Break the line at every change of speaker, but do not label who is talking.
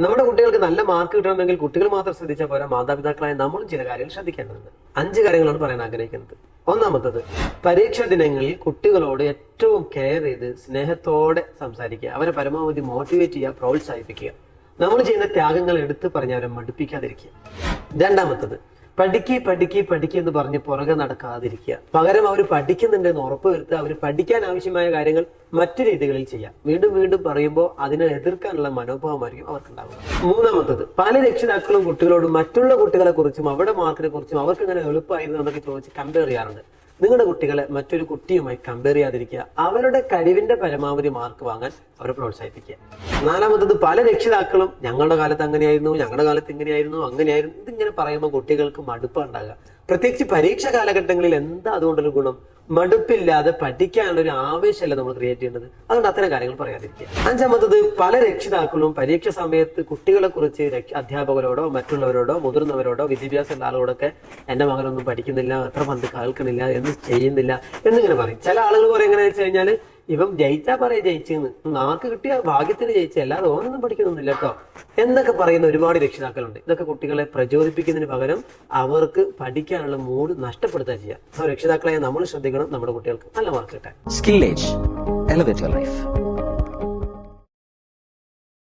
നമ്മുടെ കുട്ടികൾക്ക് നല്ല മാർക്ക് കിട്ടണമെങ്കിൽ കുട്ടികൾ മാത്രം ശ്രദ്ധിച്ചാൽ പോരാ. മാതാപിതാക്കളായ നമ്മളും ചില കാര്യങ്ങൾ ശ്രദ്ധിക്കേണ്ടതുണ്ട്. അഞ്ച് കാര്യങ്ങളാണ് പറയാൻ ആഗ്രഹിക്കുന്നത്. ഒന്നാമത്തത് പരീക്ഷാ ദിനങ്ങളിൽ കുട്ടികളോട് ഏറ്റവും കെയർ ചെയ്ത് സ്നേഹത്തോടെ സംസാരിക്കുക. അവരെ പരമാവധി മോട്ടിവേറ്റ് ചെയ്യുക പ്രോത്സാഹിപ്പിക്കുക. നമ്മൾ ചെയ്യുന്ന ത്യാഗങ്ങൾ എടുത്തു പറഞ്ഞ് അവരെ മടുപ്പിക്കാതിരിക്കുക. രണ്ടാമത്തത് പഠിക്ക് പഠിക്ക് പഠിക്കി എന്ന് പറഞ്ഞ് പുറകെ നടക്കാതിരിക്കുക. പകരം അവർ പഠിക്കുന്നുണ്ടെന്ന് ഉറപ്പ് വരുത്തുക അവർ പഠിക്കാൻ ആവശ്യമായ കാര്യങ്ങൾ മറ്റു രീതികളിൽ ചെയ്യാം. വീണ്ടും വീണ്ടും പറയുമ്പോൾ അതിനെ എതിർക്കാനുള്ള മനോഭാവമായിരിക്കും അവർക്കുണ്ടാവുക. മൂന്നാമത്തത് പല രക്ഷിതാക്കളും കുട്ടികളോട് മറ്റുള്ള കുട്ടികളെ കുറിച്ചും അവരുടെ മാർക്കിനെ കുറിച്ചും അവർക്ക് ഇങ്ങനെ എളുപ്പമായിരുന്നു എന്നൊക്കെ ചോദിച്ച് കമ്പയർ ചെയ്യാറുണ്ട്. നിങ്ങളുടെ കുട്ടികളെ മറ്റൊരു കുട്ടിയുമായി കമ്പയർ ചെയ്യാതിരിക്കുക. അവരുടെ കഴിവിന്റെ പരമാവധി മാർക്ക് വാങ്ങാൻ അവരെ പ്രോത്സാഹിപ്പിക്കുക. നാലാമത്തത് പല രക്ഷിതാക്കളും ഞങ്ങളുടെ കാലത്ത് അങ്ങനെയായിരുന്നു ഞങ്ങളുടെ കാലത്ത് ഇങ്ങനെയായിരുന്നു അങ്ങനെയായിരുന്നു. ഇതിങ്ങനെ പറയുമ്പോൾ കുട്ടികൾക്ക് മടുപ്പുണ്ടാകുക പ്രത്യേകിച്ച് പരീക്ഷ കാലഘട്ടങ്ങളിൽ എന്താ അതുകൊണ്ടൊരു ഗുണം? മടുപ്പില്ലാതെ പഠിക്കാനുള്ള ഒരു ആവേശമല്ല നമ്മൾ ക്രിയേറ്റ് ചെയ്യേണ്ടത്? അതുകൊണ്ട് അത്തരം കാര്യങ്ങൾ പറയാതിരിക്കുക. അഞ്ചാമത്തത് പല രക്ഷിതാക്കളും പരീക്ഷ സമയത്ത് കുട്ടികളെ കുറിച്ച് അധ്യാപകരോടോ മറ്റുള്ളവരോടോ മുതിർന്നവരോടോ വിദ്യാഭ്യാസമുള്ള ആളുകളോടൊക്കെ എന്റെ മകനൊന്നും പഠിക്കുന്നില്ല എത്ര പന്ത് കേൾക്കുന്നില്ല എന്ന് ചെയ്യുന്നില്ല എന്നിങ്ങനെ പറയും. ചില ആളുകൾ പറയും എങ്ങനെയാണെന്ന് വെച്ച് കഴിഞ്ഞാൽ ഇവൻ ജയിച്ചാ പറയാ ജയിച്ചെന്ന്. നാക്ക് കിട്ടിയ ഭാഗ്യത്തിന് ജയിച്ച അല്ലാതെ ഓനൊന്നും പഠിക്കുന്നൊന്നുമില്ല കേട്ടോ എന്നൊക്കെ പറയുന്ന ഒരുപാട് രക്ഷിതാക്കളുണ്ട്. ഇതൊക്കെ കുട്ടികളെ പ്രചോദിപ്പിക്കുന്നതിന് പകരം അവർക്ക് പഠിക്കാനുള്ള മൂഡ് നഷ്ടപ്പെടുത്തുക ചെയ്യുക സോ രക്ഷിതാക്കളെ നമ്മൾ ശ്രദ്ധിക്കണം നമ്മുടെ കുട്ടികൾക്ക് നല്ല മാർക്ക് കിട്ടാൻ.
Skill life.